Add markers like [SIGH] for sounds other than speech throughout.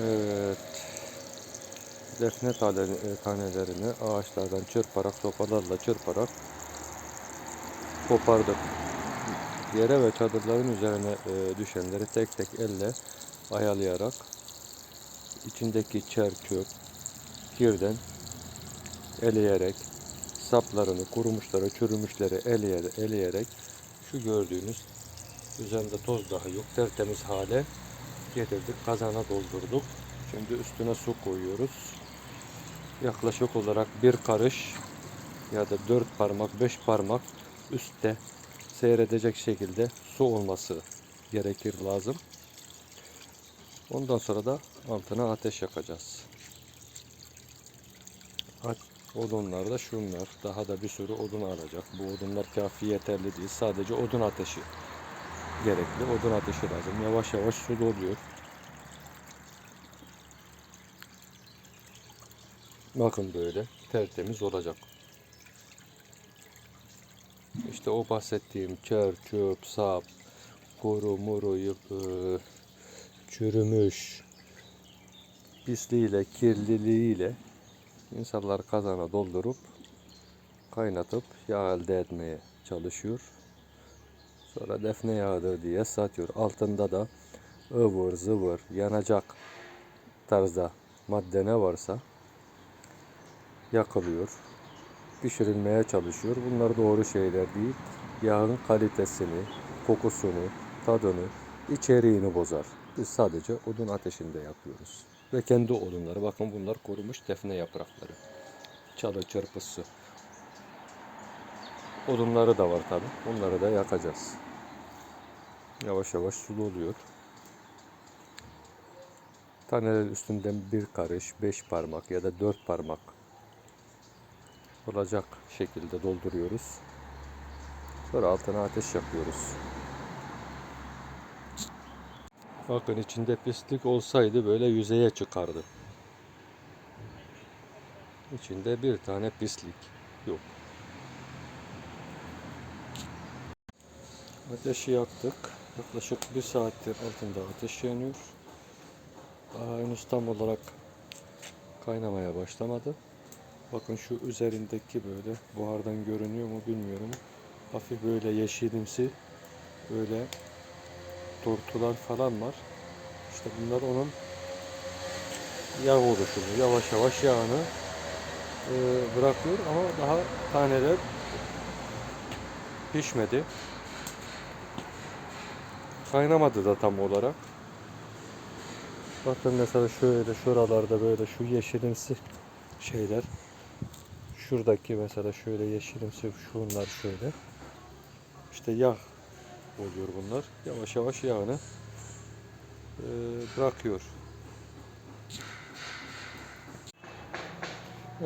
Evet. Defne e, tanelerini ağaçlardan çırparak, sopalarla çırparak kopardık. Yere ve çadırların üzerine e, düşenleri tek tek elle ayalayarak içindeki çer, çöp, kirden eleyerek saplarını, kurumuşları, çürümüşleri eleyerek, eleyerek şu gördüğünüz üzerinde toz dahi yok tertemiz hale getirdik. Kazana doldurduk. Şimdi üstüne su koyuyoruz. Yaklaşık olarak bir karış ya da dört parmak, beş parmak üstte seyredecek şekilde su olması gerekir lazım. Ondan sonra da altına ateş yakacağız. Odunlar da şunlar. Daha da bir sürü odun alacak. Bu odunlar kafi yeterli değil. Sadece odun ateşi gerekli. Odun ateşi lazım. Yavaş yavaş su doluyor. Bakın böyle tertemiz olacak. İşte o bahsettiğim çer, çöp, sap, kuru, muru, yıp- ıı, çürümüş, pisliğiyle, kirliliğiyle insanlar kazana doldurup kaynatıp yağ elde etmeye çalışıyor. Sonra defne yağıdır diye satıyor. Altında da ıvır zıvır yanacak tarzda madde ne varsa yakılıyor. Pişirilmeye çalışıyor. Bunlar doğru şeyler değil. Yağın kalitesini, kokusunu, tadını, içeriğini bozar. Biz sadece odun ateşinde yapıyoruz. Ve kendi odunları. Bakın bunlar kurumuş defne yaprakları. Çalı çırpısı. Odunları da var tabi. Bunları da yakacağız. Yavaş yavaş sulu oluyor. Taneler üstünden bir karış, beş parmak ya da dört parmak olacak şekilde dolduruyoruz. Sonra altına ateş yakıyoruz. Bakın içinde pislik olsaydı böyle yüzeye çıkardı. İçinde bir tane pislik yok. Ateşi yaktık. Yaklaşık bir saattir altında ateş yanıyor. Daha henüz tam olarak kaynamaya başlamadı. Bakın şu üzerindeki böyle buhardan görünüyor mu bilmiyorum. Hafif böyle yeşilimsi böyle tortular falan var. İşte bunlar onun yağ oluşumu. Yavaş yavaş yağını e, bırakıyor ama daha taneler pişmedi. Kaynamadı da tam olarak. Bakın mesela şöyle şuralarda böyle şu yeşilimsi şeyler. Şuradaki mesela şöyle yeşilimsi şunlar şöyle. İşte yağ oluyor bunlar. Yavaş yavaş yağını e, bırakıyor.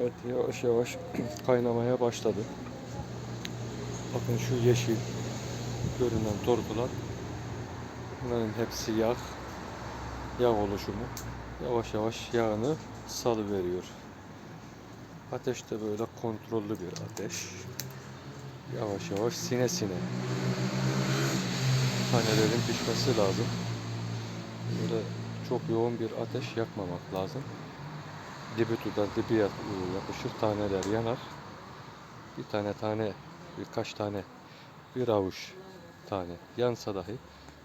Evet yavaş yavaş [CLEARS THROAT] kaynamaya başladı. Bakın şu yeşil görünen tortular. Bunların hepsi yağ. Yağ oluşumu. Yavaş yavaş yağını salıveriyor. Ateş de böyle kontrollü bir ateş. Yavaş yavaş sine sine. Tanelerin pişmesi lazım. Böyle çok yoğun bir ateş yakmamak lazım. Dibi tutar, dibi yap- yapışır, taneler yanar. Bir tane tane, birkaç tane, bir avuç tane yansa dahi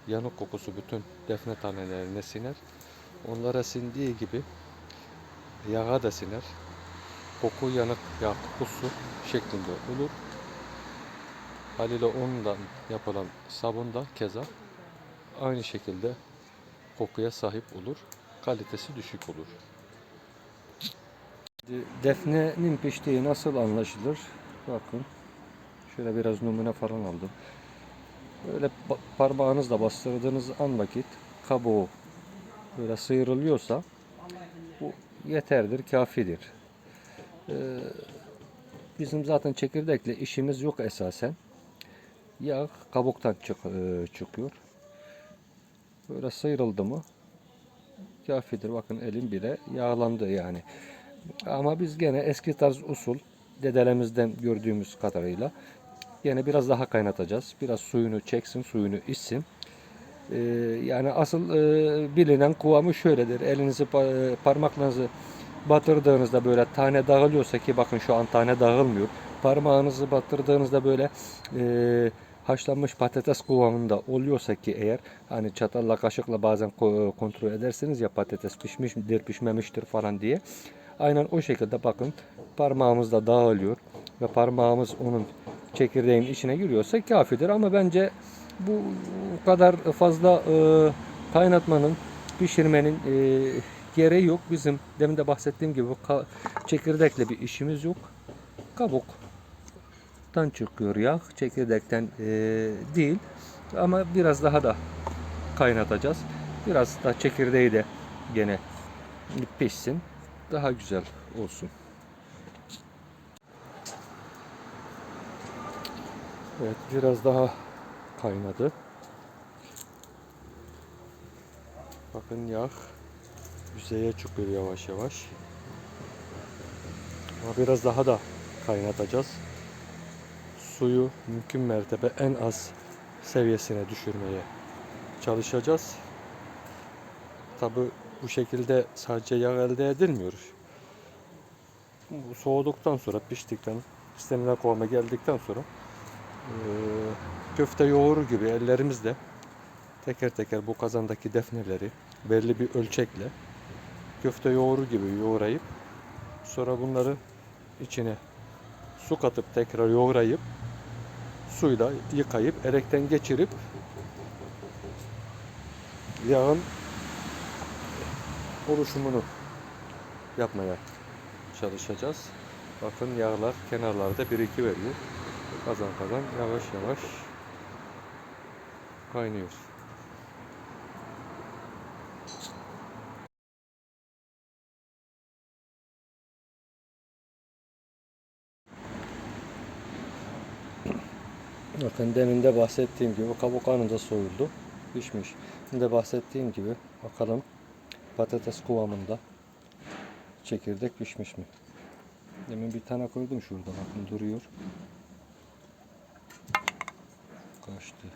yanık kokusu bütün defne tanelerine siner. Onlara sindiği gibi yağa da siner. Koku yanık yağ kokusu şeklinde olur. Haliyle ondan yapılan sabun da keza aynı şekilde kokuya sahip olur. Kalitesi düşük olur. Defnenin piştiği nasıl anlaşılır? Bakın. Şöyle biraz numune falan aldım. Böyle pa- parmağınızla bastırdığınız an vakit kabuğu böyle sıyrılıyorsa bu yeterdir, kafidir. Ee, bizim zaten çekirdekle işimiz yok esasen. Yağ kabuktan çık, e, çıkıyor. Böyle sıyrıldı mı kafidir. Bakın elim bile yağlandı yani. Ama biz gene eski tarz usul dedelerimizden gördüğümüz kadarıyla yine biraz daha kaynatacağız. Biraz suyunu çeksin, suyunu içsin. Ee, yani asıl e, bilinen kıvamı şöyledir. Elinizi pa- parmaklarınızı batırdığınızda böyle tane dağılıyorsa ki bakın şu an tane dağılmıyor. Parmağınızı batırdığınızda böyle e, haşlanmış patates kıvamında oluyorsa ki eğer hani çatalla kaşıkla bazen ko- kontrol edersiniz ya patates pişmiş midir pişmemiştir falan diye. Aynen o şekilde bakın parmağımızda dağılıyor ve parmağımız onun çekirdeğin içine giriyorsa kafidir ama bence bu kadar fazla e, kaynatmanın pişirmenin e, gereği yok. Bizim demin de bahsettiğim gibi çekirdekle bir işimiz yok. Kabuktan çıkıyor yağ. Çekirdekten e, değil. Ama biraz daha da kaynatacağız. Biraz da çekirdeği de gene pişsin. Daha güzel olsun. Evet biraz daha kaynadı. Bakın yağ yüzeye çıkıyor yavaş yavaş. Ama biraz daha da kaynatacağız. Suyu mümkün mertebe en az seviyesine düşürmeye çalışacağız. Tabi bu şekilde sadece yağ elde edilmiyor. Soğuduktan sonra piştikten istenilen kıvama geldikten sonra köfte yoğuru gibi ellerimizle teker teker bu kazandaki defneleri belli bir ölçekle köfte yoğuru gibi yoğurayıp sonra bunları içine su katıp tekrar yoğurayıp suyla yıkayıp erekten geçirip yağın oluşumunu yapmaya çalışacağız. Bakın yağlar kenarlarda biriki veriyor. Kazan kazan yavaş yavaş kaynıyor. Bakın demin de bahsettiğim gibi kabuk anında soyuldu. Pişmiş. Şimdi bahsettiğim gibi bakalım patates kıvamında çekirdek pişmiş mi? Demin bir tane koydum şurada bakın duruyor. Kaçtı.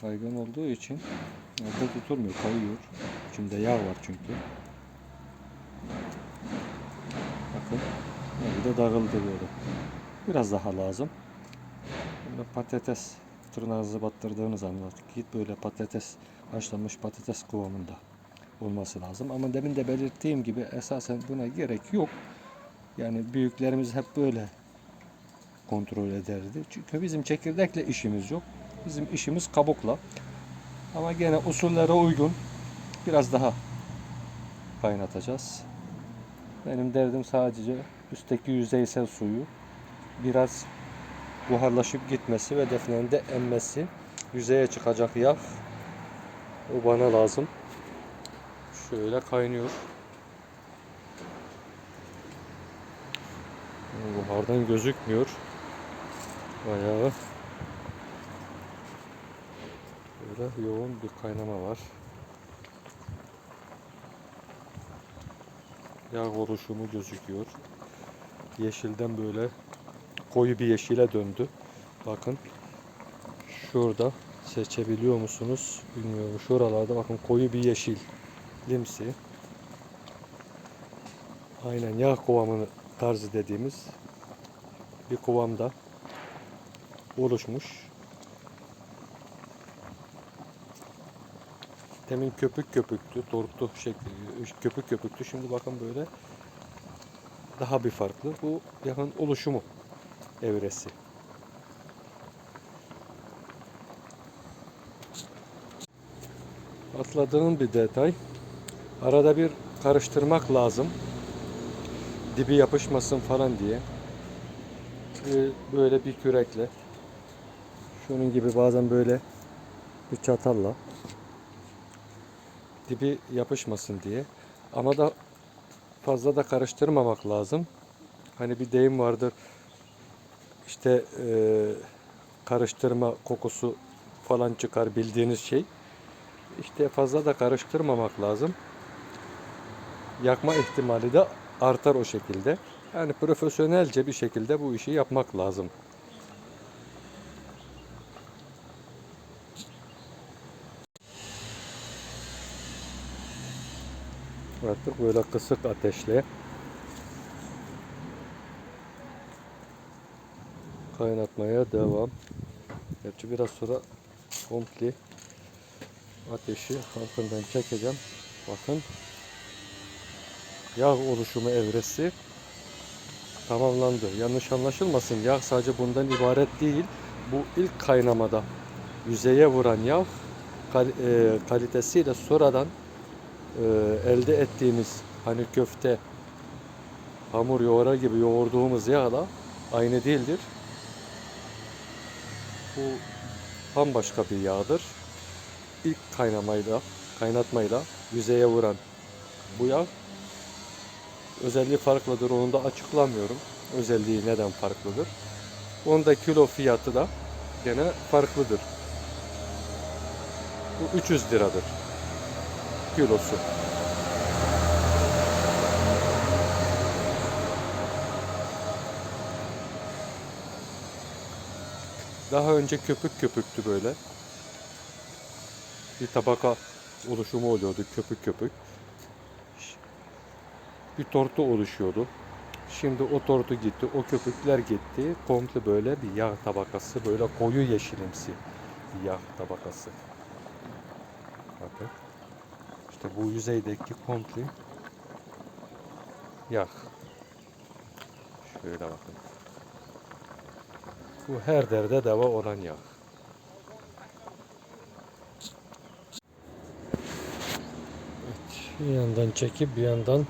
Kaygan olduğu için orada tutulmuyor, kayıyor. İçinde yağ var çünkü. Bakın burada dağıldı böyle. Biraz daha lazım. Böyle patates tırnağınızı battırdığınız anda git böyle patates haşlanmış patates kıvamında olması lazım. Ama demin de belirttiğim gibi esasen buna gerek yok. Yani büyüklerimiz hep böyle kontrol ederdi. Çünkü bizim çekirdekle işimiz yok. Bizim işimiz kabukla. Ama gene usullere uygun biraz daha kaynatacağız. Benim derdim sadece üstteki yüzeysel suyu biraz buharlaşıp gitmesi ve defnenin de emmesi. Yüzeye çıkacak yağ. O bana lazım. Şöyle kaynıyor. Buhardan gözükmüyor. Bayağı böyle yoğun bir kaynama var. Yağ oluşumu gözüküyor. Yeşilden böyle koyu bir yeşile döndü. Bakın şurada seçebiliyor musunuz bilmiyorum. Şuralarda bakın koyu bir yeşil limsi. Aynen yağ kıvamını tarzı dediğimiz bir kıvamda oluşmuş. Demin köpük köpüktü, tortu şekli, köpük köpüktü. Şimdi bakın böyle daha bir farklı. Bu yakın oluşumu evresi. Atladığım bir detay. Arada bir karıştırmak lazım. Dibi yapışmasın falan diye. Ee, Böyle bir kürekle. Şunun gibi bazen böyle bir çatalla. Dibi yapışmasın diye. Ama da fazla da karıştırmamak lazım. Hani bir deyim vardır. İşte e, karıştırma kokusu falan çıkar bildiğiniz şey. işte fazla da karıştırmamak lazım. Yakma ihtimali de artar o şekilde. Yani profesyonelce bir şekilde bu işi yapmak lazım. Artık böyle kısık ateşle kaynatmaya devam. Gerçi biraz sonra komple ateşi altından çekeceğim. Bakın yağ oluşumu evresi tamamlandı. Yanlış anlaşılmasın. Yağ sadece bundan ibaret değil. Bu ilk kaynamada yüzeye vuran yağ kal- e, kalitesiyle sonradan e, elde ettiğimiz hani köfte, hamur yoğura gibi yoğurduğumuz yağla aynı değildir. Bu bambaşka bir yağdır. İlk kaynamayla, kaynatmayla yüzeye vuran bu yağ özelliği farklıdır. Onu da açıklamıyorum. Özelliği neden farklıdır. Onun da kilo fiyatı da gene farklıdır. Bu 300 liradır kilosu. Daha önce köpük köpüktü böyle. Bir tabaka oluşumu oluyordu köpük köpük. Bir tortu oluşuyordu. Şimdi o tortu gitti, o köpükler gitti. Komple böyle bir yağ tabakası, böyle koyu yeşilimsi bir yağ tabakası. Bakın. İşte bu yüzeydeki komple yağ. Şöyle bakın. Bu her derde deva olan yağ. Bir yandan çekip bir yandan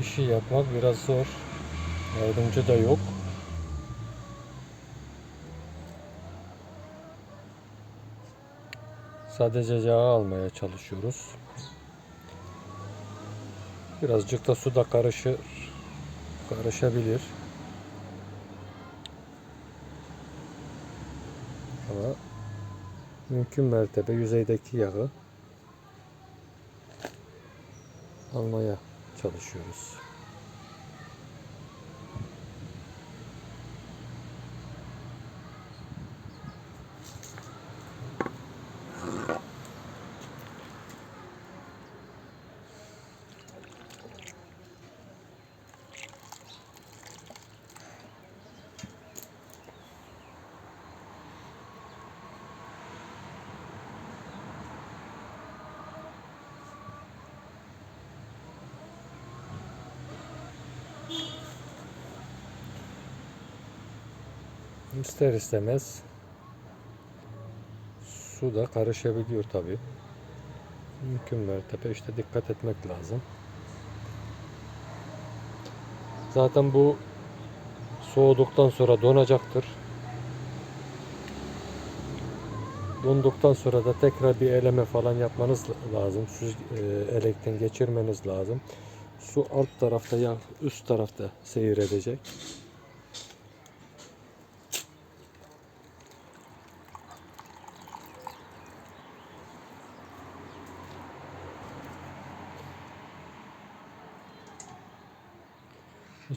işi yapmak biraz zor. Yardımcı da yok. Sadece yağ almaya çalışıyoruz. Birazcık da su da karışır. Karışabilir. Ama mümkün mertebe yüzeydeki yağı almaya çalışıyoruz. İster istemez su da karışabiliyor tabi. Mümkün mertebe işte dikkat etmek lazım. Zaten bu soğuduktan sonra donacaktır. Donduktan sonra da tekrar bir eleme falan yapmanız lazım. Süz, e, elekten geçirmeniz lazım. Su alt tarafta ya üst tarafta seyredecek.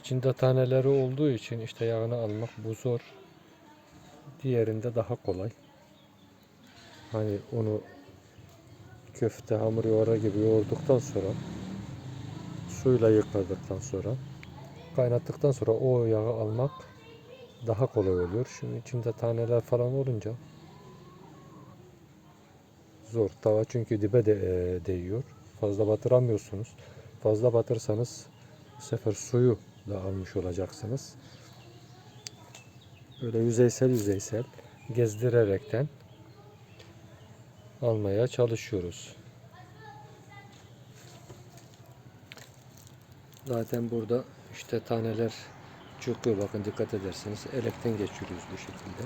İçinde taneleri olduğu için işte yağını almak bu zor. Diğerinde daha kolay. Hani onu köfte, hamur yoğura gibi yoğurduktan sonra suyla yıkadıktan sonra kaynattıktan sonra o yağı almak daha kolay oluyor. Şimdi içinde taneler falan olunca zor. Tava çünkü dibe de e, değiyor. Fazla batıramıyorsunuz. Fazla batırsanız bu sefer suyu da almış olacaksınız. Böyle yüzeysel yüzeysel gezdirerekten almaya çalışıyoruz. Zaten burada işte taneler çıkıyor bakın dikkat ederseniz elekten geçiriyoruz bu şekilde.